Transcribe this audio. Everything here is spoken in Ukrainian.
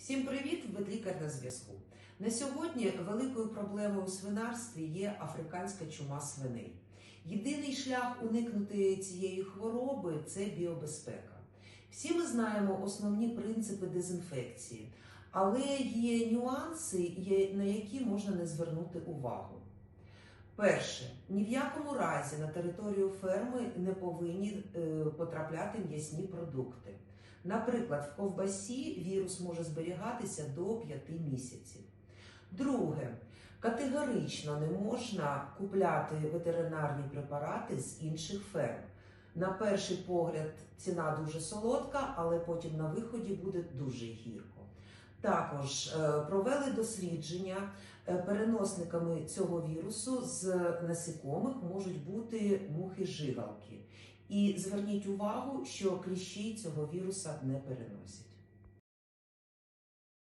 Всім привіт! Ветлікар на зв'язку. На сьогодні великою проблемою у свинарстві є африканська чума свиней. Єдиний шлях уникнути цієї хвороби це біобезпека. Всі ми знаємо основні принципи дезінфекції, але є нюанси, на які можна не звернути увагу. Перше, ні в якому разі на територію ферми не повинні е, потрапляти м'ясні продукти. Наприклад, в ковбасі вірус може зберігатися до 5 місяців. Друге, категорично не можна купляти ветеринарні препарати з інших ферм. На перший погляд ціна дуже солодка, але потім на виході буде дуже гірко. Також е, провели дослідження е, переносниками цього вірусу з насікомих можуть бути мухи-жигалки. І зверніть увагу, що кліщі цього віруса не переносять.